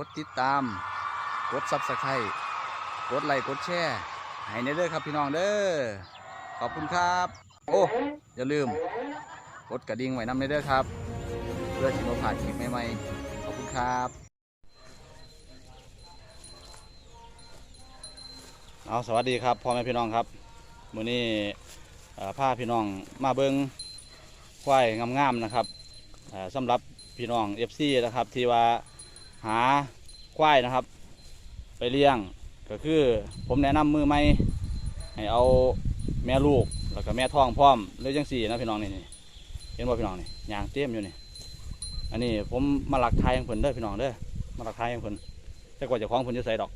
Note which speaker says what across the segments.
Speaker 1: กดติดตาม กดซับสไครต์กดไลค์กดแชร์ให้ในเด้อครับพี่น้องเด้อขอบคุณครับ โอ้อย่าลืม กดกระดิ่งไว้นำในเด้อครับ เพื่อที่เราผ่านคลิปใหม่ๆขอบคุณครับเอาสวัสดีครับพ่อแม่พี่น้องครับมื้อนี้เอ่อพาพี่น้องมาเบิงควายงามๆนะครับสำหรับพี่น้อง FC นะครับที่ว่าหา ควายนะครับ ไปเลี้ยงก็คือผมแนะนำมือไม่ให้เอาแม่ลูกแล้วก็แม่ท้องพร้อมเลยจังสี่นะพี่น้องนี่นี่เห็นบ่พี่น้องนี่ยางเต็มอยู่นี่อันนี้ผมมาหลักทายของเพิ่นเด้อพี่น้องเด้อมาหลักทายของเพิ่นแต่กว่าจะคล้องเพิ่นจะใส่ดอก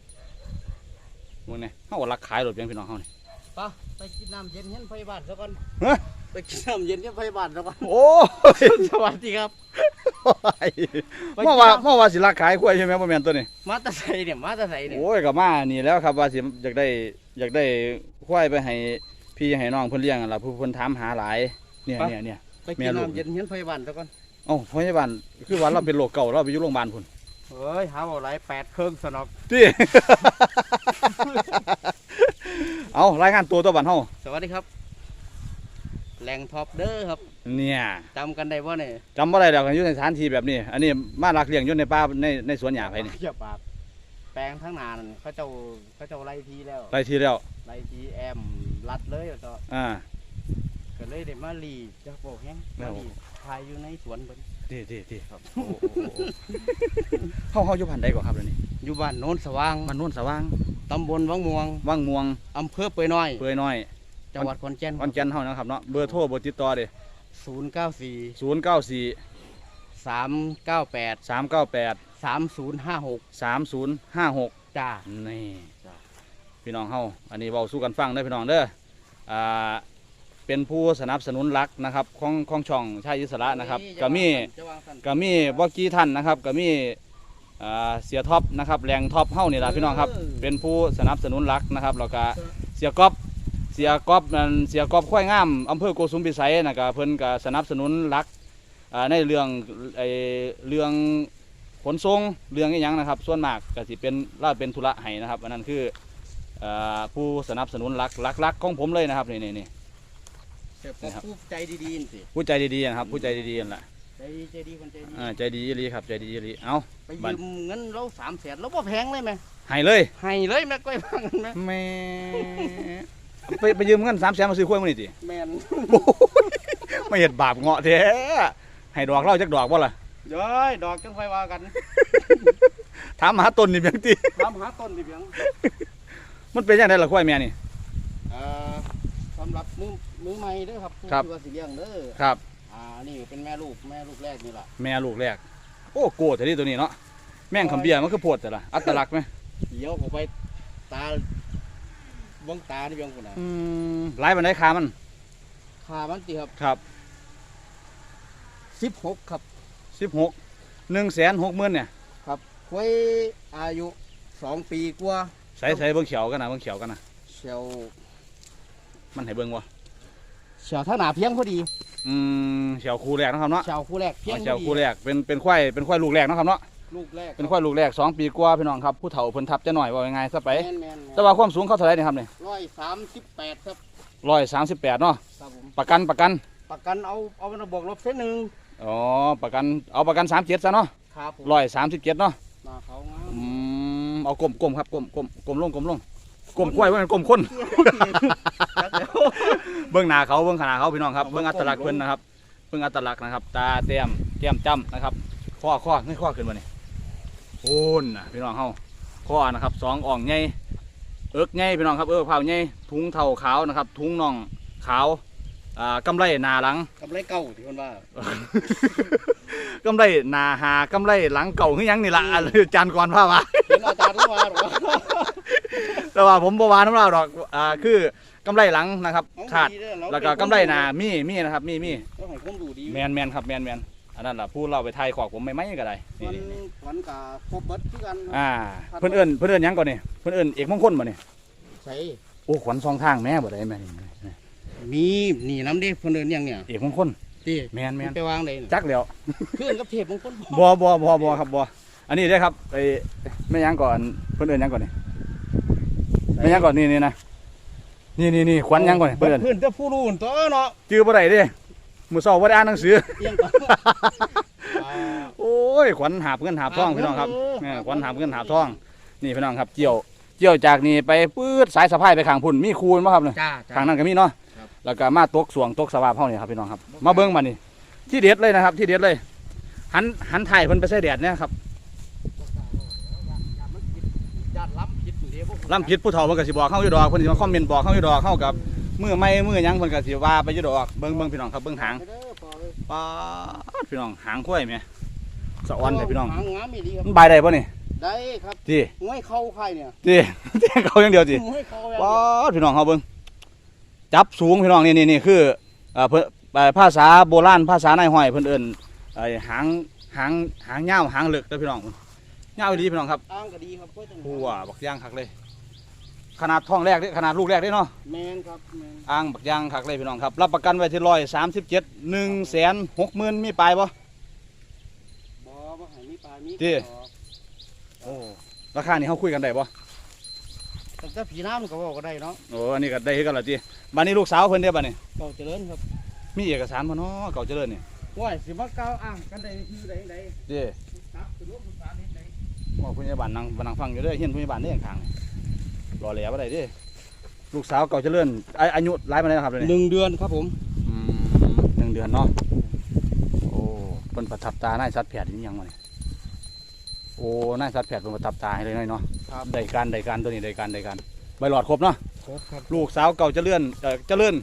Speaker 1: มึงเนี่ยเขาหลักขายรถเพียงพี่น้องเขานี่
Speaker 2: ปะไปกินน้ำเย็นเย็นพยาบาลซะก่อน
Speaker 1: ฮะ
Speaker 2: ไปกินน้ำเย็นเย็นพยาบาลซะก่อน
Speaker 1: โอ้ย
Speaker 2: สวัสดีครับ
Speaker 1: เมื่อวานเมื่อวานสิหลักขายควายใช่ไหมพ่อแม่นตัวนี้
Speaker 2: มาแตาใส่เนี่ยมาแตาใส่เนี่ย
Speaker 1: โอ้ยกับมานี่แล้วครับว่าสิอยากได้อยากได้ควายไปให้พี่ให้น้องเพิ่นเลี้ยงนั่นล่ะผู้เพิ่นถามหาหลายเนี่ยเนี่ยเนี่ย
Speaker 2: ไป
Speaker 1: แม่
Speaker 2: กิน
Speaker 1: ลูก
Speaker 2: น้ำเย็นเย็นพยาบาลซะก่อน
Speaker 1: เอ้าพยาบาลคือว่าเราเป็นโรคเก่าเราไปอยู่โรงพยาบาลพุ่น
Speaker 2: เฮ้ยหาเอาไรแปดเครื่องสนอก
Speaker 1: ที่ เอารายงานตัวตัวบันเฮา
Speaker 2: สวัสดีครับ แหล่งท็อปเด้อครับ
Speaker 1: เนี่ย
Speaker 2: จำกันได้ว่าเนี่ย
Speaker 1: จำบ่ได้ดอกกันอยู่ในสถานที่แบบนี้ อันนี้มาลักเลี้ยงอยู่ในป่าในในสวนหญ้าไผนี่
Speaker 2: อย่าปากแปลงทั้งนานเขาเจ้าเขาเจ้าไล่ทีแล้ว
Speaker 1: ไรที่แล้ว
Speaker 2: ไล่ทีแอมรัดเลยแล้วก็
Speaker 1: อ่า
Speaker 2: ก็เลยได้มาลีจะบอกแห้งมาลีทายอยู่ในสวนเพิ่น
Speaker 1: ที่ที่ที่ครับโอ้โอ้โอ้เฮาเฮาอยู่พันใดก่อนครับเดี๋ยวนี้
Speaker 2: อยู่บ้านโน้นสว่าง
Speaker 1: มันนวลสว่าง
Speaker 2: ตำบลวังม่วง
Speaker 1: ว่างม่วง
Speaker 2: อำเภอเปยน้อย
Speaker 1: เปื่อยน้อย
Speaker 2: จังหวัดขอนแก่น
Speaker 1: ขอนแก่นเฮานะครับเนาะเบอร์โทรเบอร์ติดต่อเด้
Speaker 2: ศูนย์เก้าสี่
Speaker 1: 094
Speaker 2: สามเก้าแปด
Speaker 1: 398
Speaker 2: สามศูนย์ห้าหก
Speaker 1: 3056
Speaker 2: จ้า
Speaker 1: นี่พี่น้องเฮาอันนี้เว้าสู้กันฟังเด้อพี่น้องเด้ออ่า เป็นผู้สนับสนุนหลักนะครับของของช่องชายอิสระนะครับก็มี
Speaker 2: จะวางสัน
Speaker 1: ก็มีบ่กี่ท่านนะครับก็มีอ่าเสียท็อปนะครับแรงท็อปเฮานี่ล่ะพี่น้องครับเป็นผู้สนับสนุนหลักนะครับแล้วก็เสียก๊อฟเสียก๊อฟนั่นเสียก๊อฟควายงามอำเภอโกสุมพิสัยนะก็เพิ่นก็สนับสนุนหลักอ่าในเรื่องไอ้เรื่องขนส่งเรื่องอีหยังนะครับ ส่วนมากก็สิเป็นลาเป็นธุระให้นะครับอันนั้นคืออ่าผู้สนับสนุนหลักหลักๆของผมเลยนะครับนี่นี่นี่
Speaker 2: เดี๋ยวก็ผู้ใจดีๆนี่สิ
Speaker 1: ผู้ใจดีๆนะครับผู้ใจดีๆนั่นแหละ
Speaker 2: ใจดีใจดีคนใจดี
Speaker 1: อ่าใจดีอีหลีครับใจดีอีหลีเอา
Speaker 2: ไปยืมเงินเราสามแสนเราบ่แพงเลยไหม
Speaker 1: ให้เลย
Speaker 2: ให้เลยแม่ก้อยฟังกันไหม
Speaker 1: แม่ไปไปยืมเงินสามแสนมาซื้อข้วยมันนี่ติ
Speaker 2: แมน
Speaker 1: ไม่เห็นบาปเงาะแท้ให้ดอกเล่าจักดอกบ่ล่ะ
Speaker 2: ย้อยดอกจังไฟว่ากัน
Speaker 1: ถามหาต้นนี่เพียงติ
Speaker 2: ถามหาต้นดิเพียง
Speaker 1: มันเป็นยังไงล่ะข้วยแม่นี่
Speaker 2: เอ่อสำหรับมือมื อใหม่เด้อครับผู้
Speaker 1: ครับ
Speaker 2: ที่ว่าสิเลี้ยงเด้อ
Speaker 1: ครับ
Speaker 2: อ่านี่เป็นแม่ลูกแม่ลูกแรกนี่ล่ะ
Speaker 1: แม่ลูกแรก โอ้โกรธแต่นี่ตัวนี้เนาะแม่งคำเบียร์มันคือโพดแต่ละอัตลักษณ์ไหม
Speaker 2: เดี๋ยวเขาไปตาเบังตานี่เพียงคนน่ะ
Speaker 1: อืมหลายบันไดขามัน
Speaker 2: ค่ามันติครับ
Speaker 1: ครับ
Speaker 2: สิบหกครับ
Speaker 1: สิบหกหนึ่งแสนหกหมื่นเนี่ย
Speaker 2: ควยอายุสองปีกว่า
Speaker 1: ใส่ใส่เบิ้งเขียวกันนะเบิ้งเขียวกันนะ
Speaker 2: เชียว
Speaker 1: มันให้เบิ้งวะ
Speaker 2: เชียวท่าหนาเพียงพอดี
Speaker 1: อืมเขียวคู่แรกนะครับเนาะ
Speaker 2: เชียวคู่แรกเพียง
Speaker 1: เอา
Speaker 2: พ
Speaker 1: เขียว
Speaker 2: อดี
Speaker 1: คู่แรกเป็นเป็นควายเป็นควายลูกแรกนะครับเนาะ
Speaker 2: ลูกแรก
Speaker 1: เป็นควายลูกแรกสองปีกว่าพี่น้องครับผู้เฒ่าเพิ่นทับจะหน่อยว่ายังไงซะไป
Speaker 2: แมนแมน
Speaker 1: แต่ว่าความสูงเขาเท่าไหร่นี่ครับเนี่ย
Speaker 2: ร้อยสามสิบแปดครับ
Speaker 1: ร้อยสามสิบแปดเนาะ
Speaker 2: ครับผม
Speaker 1: ประกันประกัน
Speaker 2: ประกันเอาเอามันบวกลบเส้นหนึ่ง
Speaker 1: อ๋อประกันเอาประกันสามเจ็ดซะเนาะ
Speaker 2: ครับผม
Speaker 1: ร้อยสามสิบเจ็ดเนาะ
Speaker 2: หน้าเขางาม
Speaker 1: อืมเอากลมกลมครับกลมกลมกลมลงกลมลงกลมควายว่ามันกลมคน เบื้องหน้าเขาเบื้องขนาเขาพี่น้องครับเบื้องอัตลักษณ์เพิ่นนะครับเบื้องอัตลักษณ์นะครับ ตาเต้มเต้มจ้ำนะครับข้อข้อไม่ข้อขึ้นมาเนี่ยโอ้นนะพี่น้องเฮาข้อนะครับสองอ่องใหญ่เอิกใหญ่พี่น้องครับเอิกเผาใหญ่ถุงเท่าขาวนะครับถุงน่องขาวอ่ากำไรหนาหลัง
Speaker 2: กำไรเก่าที่คนว่า
Speaker 1: กำไรหนาหากำไรหลังเก่าคือหยังนี่ละจานก่อนพ่าวะ
Speaker 2: เห็นอาจารย์รู้ว่าหรอ
Speaker 1: แต่ว่าผมบวาน้ำเล่าดอกอ่าคือ กำไรหลังนะครับ ขาดแล้วก็กำไรหนามีมีนะครับมีมี
Speaker 2: ต้องให้ผมดูดี
Speaker 1: แมนแมนครับแมนแมนอันนั้นล่ะพูดเราไปไทยขอกผมไม่ไม่ก็ได้
Speaker 2: มั
Speaker 1: นี่
Speaker 2: น
Speaker 1: นี่
Speaker 2: มันกับครบเบิดคือกัน
Speaker 1: อ่าเพื่อนเอิญเพื่อนเอิญหยังก่อนนี่เพื่อนเอิญเอกมงคลบ่นี่
Speaker 2: ใช่
Speaker 1: โอ้ขวัญสองทางแม่บ่ได้แม่นี่นี่
Speaker 2: มีนี่น้ำเด็กคนเดินยังเนี่ย
Speaker 1: เอกมงคล
Speaker 2: ตี
Speaker 1: แมนแมน
Speaker 2: ไปวางเลย
Speaker 1: จักแล้ว
Speaker 2: ขึ้นกับเทพมงคล
Speaker 1: บ่บ่บ่บ่ครับบ่อันนี้ได้ครับไอ้ไม่ยังก่อนเพิ่นเอิ้นหยังก่อนนี่ไม่ยังก่อนนี่นี่นะ นี่นี่นี่ขวัญหยังก่อนนี่เพิ่นเอิ้น
Speaker 2: เพื่อนจะผู้รู้ตัวเนาะ
Speaker 1: จื้อบ่ได้เด้มื้อเช้าบ่ได้อ่านหนังสือ
Speaker 2: เอียงก่อน
Speaker 1: โอ้ยขวัญหาบเงินหาบทองพี่น้องครับ
Speaker 2: เออ
Speaker 1: เออขวัญหาบเงินหาบทอง นี่พี่น้องครับเกี่ยวเกี่ยวจากนี่ไปปื๊ดสายสะพายไปข้างพุ่นมีคูณบ่ครับเนี่ย
Speaker 2: จ้าจ้า
Speaker 1: ข้างนั้นก็มีเนาะ
Speaker 2: ครับ
Speaker 1: แล้วก็มาตกสวงตกสวาบเฮานี่ครับพี่น้องครับ มาเบิ่งมานี่ที่เด็ดเลยนะครับ ที่เด็ดเลย หันหันถ่ายเพิ่นไปใส่แดดเนี่ยครับ
Speaker 2: ญาติล้ำผิดเดี๋ยวพวกผม
Speaker 1: ล่ำผิดผู้เฒ่าเพิ่นก็สิบอกเฮาอยู่ดอกเพิ่นสิมาคอมเมนต์บอกเฮาอยู่ดอกเฮากับมือไม้มือหยังเพิ่นก็สิว่าไปอยู่ดอกเบิ่งเบิ่งพี่น้องครับเบิ่งหาง
Speaker 2: เด้อพอเลย
Speaker 1: ป๊าดพี่น้องหางข้อยแม่สะออนเลยพี่น้อง
Speaker 2: หางงามอีหลีครับ
Speaker 1: มันบายได้บ่นี่
Speaker 2: ได้ครับ
Speaker 1: จี
Speaker 2: งวยเข้าใครเนี่ย
Speaker 1: จีจีเขาอย่างเดียวจี
Speaker 2: งวยเข้าอย่าง
Speaker 1: ป๊า
Speaker 2: เดียว
Speaker 1: ดพี่น้องเขาเบิ่งจับสูงพี่น้องนี่นี่นี่คือเอ่อเพิ่นเอ่อภาษาโบราณภาษานายห้อยเพิ่นเอิ้นไอ้หางหางหางยาวหางเลึกเด้อพี่น้องยาวอีหลีพี่น้องครับ
Speaker 2: อ้างก็ดีครับก็ต้อง
Speaker 1: หัวบักย่างคักเลย ขนาดท้องแรกเด้ขนาดลูกแรกเด้เนาะ
Speaker 2: แมนครับแมน
Speaker 1: อ่างบักย่างคักเลยพี่น้องครับ รับประกันไว้ที่ร้อยสามสิบเจ็ดหนึ่งแสนหกหมื่นมีปลายบ่
Speaker 2: บ่บ่ให้มีปลามี
Speaker 1: ติ
Speaker 2: กระดอก
Speaker 1: โอ้ราคานี่เขาคุยกันได้บ่
Speaker 2: แต่ถ้าผีน้ำก็บอกก็ได้เนาะ
Speaker 1: โอ้อันนี้ก็ได้คือกันละจีบัดนี้ลูกสาวเพิ่นเด้อบัดนี้
Speaker 2: เก่าเจริญครับ
Speaker 1: มีเอกสารบ่เนาะเก่าเจริญนี่
Speaker 2: ว่าสิมาเก้าวอ้างกันได้ที่ใดใด
Speaker 1: เด้
Speaker 2: ครับสรุปสารเฮ็ดใด
Speaker 1: ว่าผู้ใหญ่บ้านนั่งมานั่งฟังอยู่เด้อเฮียนผู้ใหญ่บ้านเด้ข้างๆ รอแหล่บ่ได้เด้ลูกสาวเก่าเจริญอาอายุหลายปานใดแล้วครับเดี๋ยว
Speaker 2: ห
Speaker 1: นี้
Speaker 2: นึ่งเดือนครับผม
Speaker 1: อืมหนึ่งเดือนเนาะโอ้เพิ่นประทับตานายสัตว์แพทย์นี่ยังมานี่โอ้นายสัตว์แพทย์เพิ่นประทับตาให้เลยเนาะ
Speaker 2: ครับ
Speaker 1: ได้การได้การตัวนี้ได้การได้การใบหลอดครบเนาะ
Speaker 2: ครบครับ
Speaker 1: ลูกสาวเก่าเจริญเอ่อเจริญ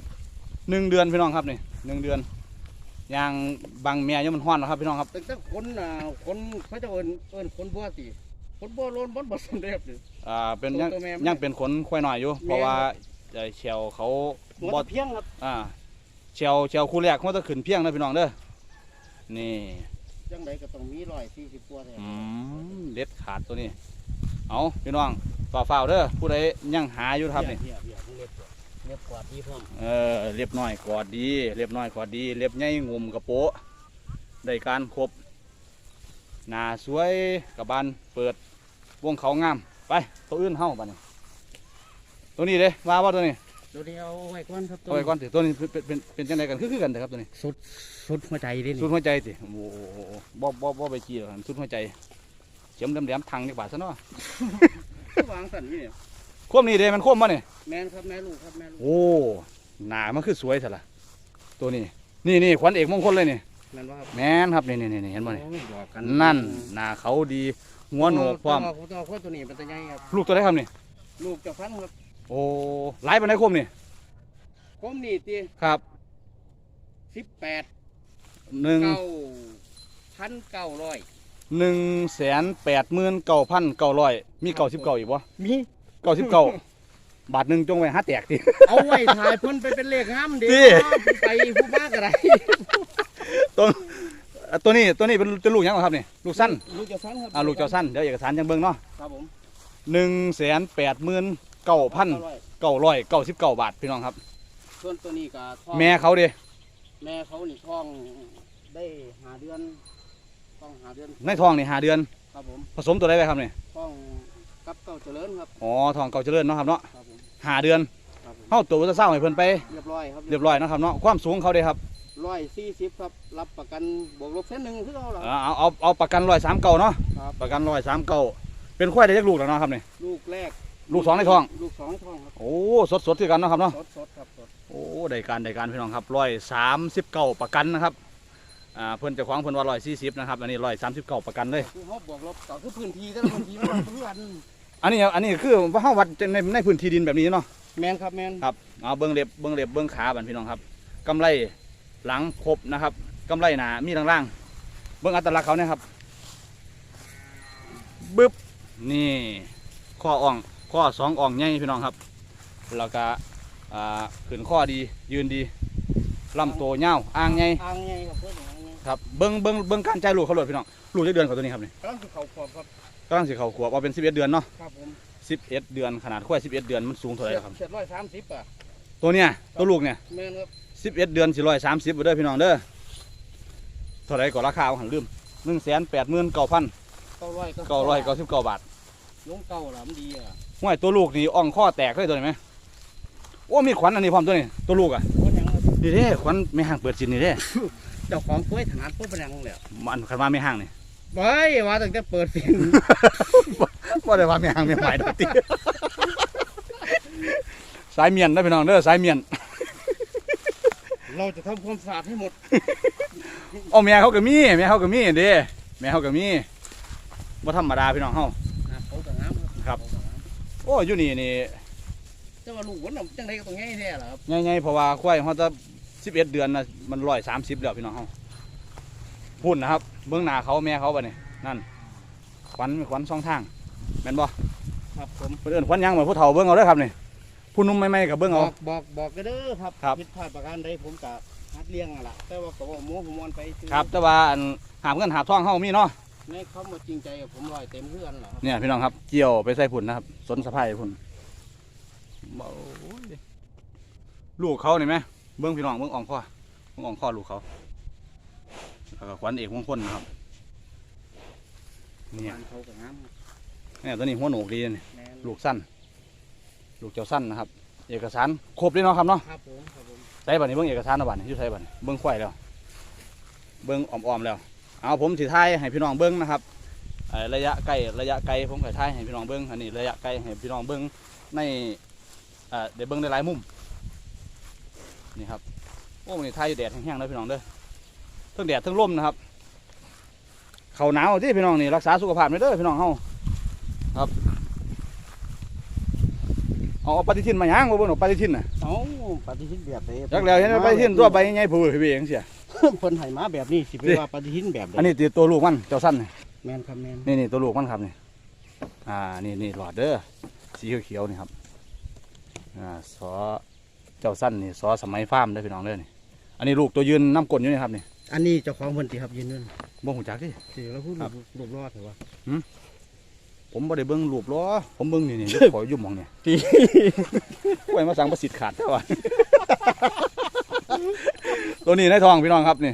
Speaker 1: หนึ่งเดือนพี่น้องครับนี่หนึ่งเดือนยางบางแม่ยังมันฮ้อนนะครับพี่น้องครับ
Speaker 2: แต่ถ้าคนอ่าคนเขาจะเอิ้นเอิ้นคนบัวติ คนบัวโลนบ่บ่สำเร็จเลย
Speaker 1: อ่าเป็นยัง
Speaker 2: ตัวแม่มัน
Speaker 1: ยังเป็นขนควายหน่อยอยู่ เพราะว่าไอ้เชลเขา
Speaker 2: หัว
Speaker 1: บอ
Speaker 2: ตะเพียงครับ
Speaker 1: อ่าเชลเชลคู่แรกเขาจะขึ้นเพียงนะพี่น้องเด้อนี่
Speaker 2: จังไดก็ต้องมี140กว่าแท้
Speaker 1: อืมเด็ดขาดตัวนี้ เอาพี่น้องฝ่าฝ่าวๆเด้อผู้ใดยังหาอยู่ครับนี่
Speaker 2: เพียเพียเพียเล็บเล็บกวาดดีพร้อม
Speaker 1: เออเรียบน้อยกอดดีเรียบน้อยกอดดีเรียบใหญ่งุมกระโปะได้การครบหน้าสวยกับบานเปิด วงเขางาม ไป ตัวอื่นเฮ้าบ้านี้ตัวนี้เด้ว่าว่าตัวนี้
Speaker 2: ตัวเดียวไว้ก่อนครับ
Speaker 1: เอาไว้ก่อนสิตัวนี้เป็นเป็นเป็นจังไดกันคือคือกันแต่ครับตัวนี้
Speaker 2: สุดสุดหัวใจดิ
Speaker 1: สุดหัวใจสิโอ้โหบ่บ่บ่ไปจี้หรอกครับสุดหัวใจเข็มแหลมๆทางจักบาทซะเนาะ
Speaker 2: วางสั่นนี่เนี่ย
Speaker 1: ควมนี่เด้มันควมมาเนี่ย
Speaker 2: แม่นครับแม่ลูกครับแม่ลูก
Speaker 1: โอ้หนามันคือสวยซะละตัวนี้นี่นี่ขวัญเอกมงคลเลยนี่
Speaker 2: แม่นว่าครับ
Speaker 1: แม่นครับนี่นี่นี่เห็นบ่นี่
Speaker 2: โอ้ยบอกกัน
Speaker 1: นั่นหน้าเขาดี หัวโหนกพร้อม
Speaker 2: ตัวตัวตัวตัวนี้เป็นตัวใหญ่ครับ
Speaker 1: ลูกตัวได้ครับนี่
Speaker 2: ลูกเจะพันครับ
Speaker 1: โอ้หลายปานใดควมนี่
Speaker 2: ผมนี่ตี
Speaker 1: ครับ
Speaker 2: สิบแปด
Speaker 1: หนึ่ง
Speaker 2: เก้าพันเก้าร้อย
Speaker 1: หนึ่งแสนแปดหมื่นเก้าพันเก้าร้อยมีเก้าสิบเก้าอีกวะ
Speaker 2: มี
Speaker 1: เก้าสิบเก้าบาทหนึ่งจงไว้ห้าแตกดิ
Speaker 2: เอาไว้ถ่ายเพิ่นไปเป็นเลขงามเดี๋ยว
Speaker 1: ติ
Speaker 2: ไปผู้บ้ากอะไร
Speaker 1: ตั วอะตัวนี้ตัวนี้เป็นเป็นลูกหยังบ่ครับนี่ลูกสั้น
Speaker 2: ลูกเจ้าสั้นครับ
Speaker 1: อ่าลูกเจ้าสั้นเดี๋ยวเอกสารยังเบิ่งเนาะ
Speaker 2: ครับผม
Speaker 1: หนึ่งแสนแปดหมื่นเก้าพัน
Speaker 2: 900
Speaker 1: เก้าร้อยเก้าสิบเก้าบาทพี่น้องครับ
Speaker 2: ส่วนตัวนี้ก็ท้อง
Speaker 1: แม่เขาเด้
Speaker 2: แม่เขานี่ท้องได้หาเดือนท้องหาเดือน
Speaker 1: ในท้องนี่หาเดือน
Speaker 2: ครับผม
Speaker 1: ผสมตัวได้ไหมครับนี่
Speaker 2: ท้องกับเก้าเจริญครับ
Speaker 1: อ๋อท้องเก่าเจริญเนาะครับเนาะ
Speaker 2: ครับผม
Speaker 1: หาเดือน
Speaker 2: ครับผม
Speaker 1: เฮาตัวจะเศร้าให้เพิ่นไป
Speaker 2: เรียบร้อยครับ
Speaker 1: เรียบร้อยเนาะครับเนาะความสูงเขาเด้ครับ
Speaker 2: ร้อยสี่สิบครับ รับประกันบวกลบเส้นหนึ่งคือเขาหรอ
Speaker 1: เอาเอาเอาเอาประกันร้อยสามเก่าเนาะ
Speaker 2: ครับ
Speaker 1: ประกันร้อยสามเก่าเป็นควายได้จักลูกแล้วเนาะครับนี่
Speaker 2: ลูกแรก
Speaker 1: ลูกสองในท้อง
Speaker 2: ลูกสองในท้องครับ
Speaker 1: โอ้สดสดๆคือกันเนาะครับเนาะ
Speaker 2: สดสดครับสด
Speaker 1: โอ้ได้การได้การพี่น้องครับร้อยสามสิบเก้าประกันนะครับอ่าเพิ่นเจะคว้าของเพิ่นว่าร้อยสี่สิบนะครับอันนี้ร้อยสามสิบเก้าประกันเลย
Speaker 2: คือเขาบวกลบต่อคือพื้นที่แต่ละพื้นที่มันเพื่อน
Speaker 1: อันนี้อันนี้คือว่าเฮาวัดในในพื้นที่ดินแบบนี้เนาะ
Speaker 2: แมนครับแมน
Speaker 1: ครับเอาเบิ้งเล็บเบิ้งเล็บเบิ้งขาบันพี่น้องครับกำไร หลังครบนะครับกำไรหนามีล่างๆเบิ้งอัตลักษณ์เขาเนี่ยครับบึ๊บนี่ข้ออ่องข้อสองอ่องใหญ่พี่น้องครับแล้วก็อ่าขึ้นข้อดียืนดีลำตัวเงาวอ่างใหญ่
Speaker 2: อ่างไงครับเพื่อนอ่างไง
Speaker 1: ครับเบิ้งเบิ้งเบิ้งการใจายลูกเขาเลยพี่น้องลูกจะเดือนกว่าตัวนี้ครับนี่
Speaker 2: กำลังคือเขาขอบครับ
Speaker 1: กำลังสิเขาขวบเอาเป็น11 เดือนเนาะ
Speaker 2: ครับผม
Speaker 1: 11 เดือนขนาดข้อย11 เดือนมันสูงเท่าไหร่ครับ
Speaker 2: เจ็ดร้อยสามสิบอะ
Speaker 1: ตัวเนี้ยตัวลูกเนี่ย
Speaker 2: แมนครับ
Speaker 1: สิบเอ็ดเดือนสี่ร้อยสามสิบเด้อพี่น้องเด้อเท่าไรก็ราคาหันลืมหนึ่งแสนแปดหมื่นเก้าพัน
Speaker 2: เก้าร้อย
Speaker 1: เก้าร้อยเก้าสิบเก้าบาท
Speaker 2: ลงเก้าละมันดีอะ
Speaker 1: ห่วยตัวลูกนี่อ่องข้อแตกเลยตัวนี้ไหมโอ้มีขวัญอันนี้พร้อมตัวนี้ตัวลูกอะ
Speaker 2: เพราะหยัง
Speaker 1: นี่เด้ขวัญไม่ห่างเปิดจินนี่เด้
Speaker 2: เจ้าของกล้วยถนัดพวกเป็นหยังเลย
Speaker 1: มันคันว่าไม่ห่างนี่
Speaker 2: ไว้ว่าตั้งแต่เปิดฟิล์ม
Speaker 1: บ่ได้ว่าไม่ห่างไม่หมายดอกติสายเมียนนะพี่น้องเด้อสายเมียน
Speaker 2: เราจะทำความสะอาดให้หมด
Speaker 1: เอาแม่เขาก็มีแม่เขาก็มีเด้แม่เขาก็มีบ่ธรรมดาพี่น้องเฮา
Speaker 2: นะเขาก็งาม
Speaker 1: ครับ
Speaker 2: เขาก็งาม
Speaker 1: โอ้อยู่นี่นี่
Speaker 2: แต่ว่าลูกวันน่ะจังไดก็ต้องง่ายแท้ล่ะครับ
Speaker 1: ใหญ่ๆเพราะว่าควายฮอดจะ11เดือนนะมัน130แล้วพี่น้องเฮาพุ่นนะครับเบื้องหน้าเขาแม่เขาบ่นี่นั่นขวัญมีขวัญสองทางแม่นบ่
Speaker 2: ครับผม
Speaker 1: เพิ่นเอิ้นขวัญหยังเหมือนผู้เฒ่าเบิ่งเอาเด้อครับนี่ ผู้หนุ่มใหม่ๆก็เบิ่ง
Speaker 2: บ
Speaker 1: เอา
Speaker 2: อกบอกบอกกันเด้อครับ
Speaker 1: ครับ
Speaker 2: ผิดพลาดประการใดผมจะฮัดเลี้ยงอะล่ะแต่ว่าก็บอกโม้ผมมอนไปซื้อ
Speaker 1: ครับ แต่ว่าอันหามเงินหาบทองเฮามีเนาะ
Speaker 2: ในคำว่าจริงใจกับผมลอยเต็มเพื่อนล่ะครับ
Speaker 1: เนี่ยพี่น้องครับเกี่ยวไปใส่พุ่นนะครับสนสะพายพุ่นโอ้ยลูกเขานี่ไหมเบิ้งพี่น้องเบิ้งอ่องข้อเบิ้งอ่องข้อลูกเขาแล้วก็ขวัญเอกมงคลนะครับเนี่ย
Speaker 2: บ้านเขาก็งาม
Speaker 1: เนี่ยตัวนี้หัวโหนกดีนี่
Speaker 2: แม่น
Speaker 1: ลูกสั้น ลูกเจ้าสั้นนะครับ เอกสารครบเลยเนาะครับเนาะ
Speaker 2: ครับผมครับผม
Speaker 1: ใส่บัตรนี้เบิ้งเอกสารนะบัตรนี้อยู่ใส่บัตรนี้เบิ้งควายแล้ว เบิ้งอ่อมๆแล้ว เอาผมสิทายให้พี่น้องเบิ้งนะครับเอ่อระยะไกลระยะไกลผมก็ทายให้พี่น้องเบิ้งอันนี้ระยะไกลให้พี่น้องเบิ้งในเอ่อเดี๋ยวเบิ้งได้หลายมุมนี่ครับโอ้วันนี้ทายอยู่แดดแห้งๆเลยพี่น้องเด้อทั้งแดดทั้งลมนะครับเขาหนาวที่พี่น้องนี่รักษาสุขภาพไม่เด้อพี่น้องเฮาครับ เอาเอาปฏิทินมาหยังบ่เบิ่งเอาปฏิทินน่ะ
Speaker 2: เอ้าปฏิทินแบบใด
Speaker 1: จักแล้วเห็นไหมปฏิทินตัวใบใหญ่ๆผู้พี่เองเสีย
Speaker 2: เพิ่นให้มาแบบนี้สิไป
Speaker 1: สิ
Speaker 2: ว่าปฏิทินแบบใด
Speaker 1: อันนี้ติตัวลูกมันเจ้าสั้นนี่
Speaker 2: แม่นครับแม่น
Speaker 1: นี่นี่ตัวลูกมันครับนี่อ่านี่นี่หลอดเด้อสีเขียวๆนี่ครับอ่าสอเจ้าสั้นนี่สอสมัยฟาร์มเด้อพี่น้องเด้อนี่อันนี้ลูกตัวยืนน้ำกลนอยู่นี่ครับนี่
Speaker 2: อันนี้เจ้าของเพิ่นติครับยืนนั่น
Speaker 1: บ่หูจักดิ
Speaker 2: สิแล้วพูด
Speaker 1: ครับ
Speaker 2: รูปรอดเหรอวะ
Speaker 1: ผมบ่ได้เบิ่งรูปล้อผมเบิ่งนี่นี่ขอยุ่มหมองเนี่ย
Speaker 2: ติ
Speaker 1: ไว้มาสั่งประสิทธิ์ขาดแต่ว่าตัวนี้ในทองพี่น้องครับนี่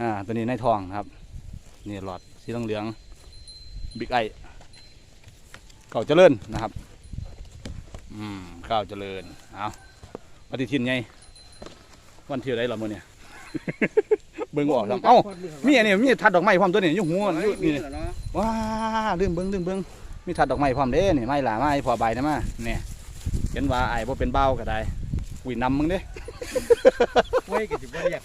Speaker 1: อ่า ตัวนี้ในทองครับ นี่หลอดสีเหลืองๆบิ๊กไอเก่าเจริญนะครับ อืมข้าวเจริญ เอาปฏิทินไงวันที่ไรล่ะมื้อเนี่ย เบิ่งบ่ออกครับเอ้ามีอันนี้มีทัดดอกไม้พร้อมตัวนี้อยู่หัวอยู่นี่นี่
Speaker 2: เนาะ
Speaker 1: ว้าลืมเบิ่งลืมเบิ่งมีทัดดอกไม้พร้อมเด้นี่ไม้หลาไม้พอใบนะมาเนี่ยเห็นว่าไอ้บ่เป็นเบ้าก็ได้อุ้ยนำมึงเด้
Speaker 2: ไว้ก็สิบ่อยาก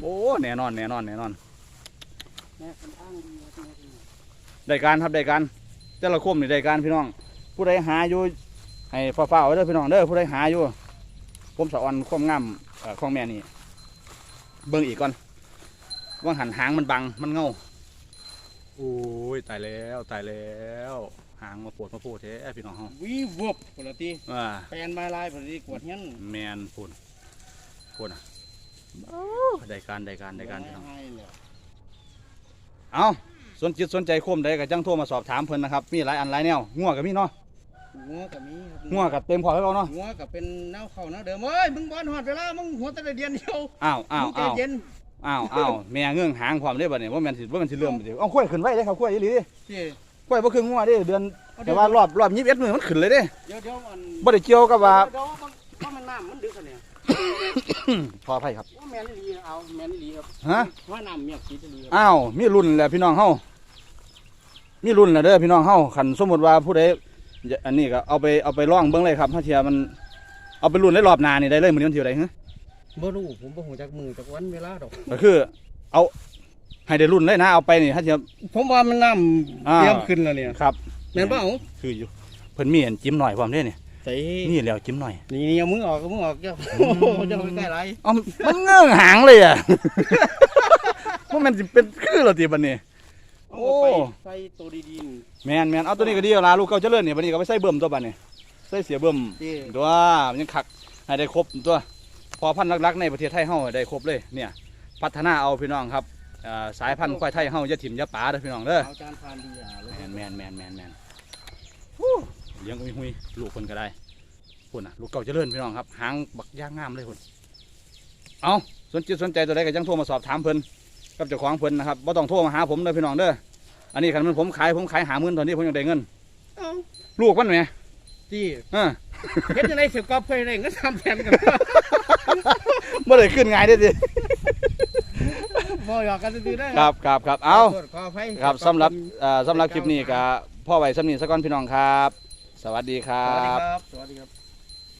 Speaker 1: โอ้แน่นอนแน่นอนแน่นอน
Speaker 2: แม่คันอ้างดีว่าที่นี่
Speaker 1: ได้การครับได้การแต่ละคมนี่ได้การพี่น้อง ผู้ใดหาอยู่ให้ฟ้าๆไว้เด้อพี่น้องเด้อผู้ใดหาอยู่ผมสะออนความงามเอ่อของแม่นี่ เบิ่งอีกก่อนว่างหันหางมันบังมันเงาโอ้ยตายแล้วตายแล้วหางมาปวดมาโพดแท้พี่น้องเฮา
Speaker 2: วีวบปกติ
Speaker 1: อ่า
Speaker 2: แปลนไม้ลายปกติกวดเงี้ย
Speaker 1: แมนพูนพูนอะได้การได้การได้การพี่น้อง
Speaker 2: ให้เลย
Speaker 1: เอาสนจิตสนใจคมใดก็จังโทรมาสอบถามเพิ่นนะครับ มีหลายอันหลายแนวงัวกับมีเนาะ
Speaker 2: งัวกับมีครับ
Speaker 1: งัวกับเต็มพอแล้วเนาะ
Speaker 2: งัวกับเป็นแนวเข้าแนวเดิมเอ้ยมึงบอลหอดเวลามึงหัวแตะเดียนเดียว
Speaker 1: อ้าวอ้าว
Speaker 2: มึงใจ
Speaker 1: อ้าว
Speaker 2: เย็น
Speaker 1: อ้าวอ้าวแม่เงื่องหางพร้อมเด้บัดนี้ว่าแม่นสิว่าแม่นสิเริ่มสิเอาข้อยขึ้นไว้เด้ครับข้อยอีหลีเด้
Speaker 2: สิ
Speaker 1: ข้อยบ่คืองัวเด้เดือนแต่ว่ารอบรอบ21มื้อมันขึ้นเลยเด้
Speaker 2: เดี๋ยวเดี๋ยวมัน
Speaker 1: บ่ได้เกี่ยวกับว่า
Speaker 2: เดี๋ยวมันว่ามันน้ำมันดึกอะเนี่ย
Speaker 1: พออภัยครับ
Speaker 2: ว่าแมนอีหลีเอาแมนอีหลีครับ
Speaker 1: ฮะ
Speaker 2: ว่าน้ำเมียกสีอีหลีครับ
Speaker 1: อ้าวมีรุ่นแหละพี่น้องเฮามีรุ่นแหละเด้อพี่น้องเฮาคันสมมุติว่าผู้ใด อย่าอันนี้ก็เอาไปเอาไปลองเบิ่งเลยครับถ้าเทียมันเอาไปรุ่นในรอบหน้านี่ได้เลยมื้อนี้วันที่เท่าใดฮะ
Speaker 2: บ่รู้ผมบ่ฮู้จักมือจักวันเวลาดอก
Speaker 1: ก็คือ เอาให้ได้รุ่นเลยนะเอาไปนี่ถ้าเทีย
Speaker 2: ผมว่ามันน้
Speaker 1: อ่าำ
Speaker 2: เตรียมขึ้นแล้วเนี่ย
Speaker 1: ครับ
Speaker 2: แม่นเปล่า
Speaker 1: คืออยู่เพิ่นมีอันจิ้มหน่อยพร้อมเด้นี่
Speaker 2: ใส่
Speaker 1: นี่แล้วจิ้มหน่อย
Speaker 2: นี่นี่เอามือออกเอามือออกเจ้า
Speaker 1: อืม
Speaker 2: โอ้โหเจ้าไปใกล้ไร
Speaker 1: เอามันเงื่องหางเลยอะ ว่ามันสิเป็นคือเหรอตีบัดนี้ โอ้
Speaker 2: เอาไปใส่ตัวดีๆนี่
Speaker 1: แมนแมนเอาตัวนี้ก็ดีเอาลาลูกเก่าเจริญเนี่ยบัดนี้ก็ไปใส่เบิ่มตัวบัดนี้ใส่เสียเบิ่ม
Speaker 2: ที่
Speaker 1: ตัวมันยังคักให้ได้ครบตัว พอพันธุ์รักๆในประเทศไทยเฮาให้ได้ครบเลยเนี่ยพัฒนาเอาพี่น้องครับอ่าสายพันธุ์ควายไทยเฮาอย่าถิ่มอย่าป๋าเด้อพี่น้องเด้อ
Speaker 2: เอาจานทานดีอะเลย
Speaker 1: แมนแมนแมนแมนแมนฮู้เลี้ยงอุ้ยหุยลูกคนก็ได้พุ่นน่ะ ลูกเก่าเจริญพี่น้องครับ หางบักย่างงามเลยพุ่นเอาสนจิตสนใจตัวใดก็ยังโทรมาสอบถามเพิ่น กับเจ้าของเพิ่นนะครับบ่ต้องโทรมาหาผมเด้อพี่น้องเด้ออันนี้คันมันผมขายผมขายหาหมื่นตอนนี้ผมยังได้เงิน
Speaker 2: เอ้า
Speaker 1: ลูกมันแหม
Speaker 2: จี้
Speaker 1: เออ
Speaker 2: เฮ็ดจังได๋สิกอบเคยได้ก็ทำแทนกัน
Speaker 1: บ่ได้ขึ้นง่ายเด้อสิ
Speaker 2: บ่หยอกกันซื่อๆได้
Speaker 1: ครับครับครับเอา
Speaker 2: ขโทษขออภัย
Speaker 1: ครับสำหรับเอ่อสำหรับคลิปนี้ก็พ่อไว้สำนีสักก่อนพี่น้องครับ สวัสดีค
Speaker 2: ส
Speaker 1: รั
Speaker 2: วัสดี
Speaker 1: บ
Speaker 2: ครับสวัสดีครับ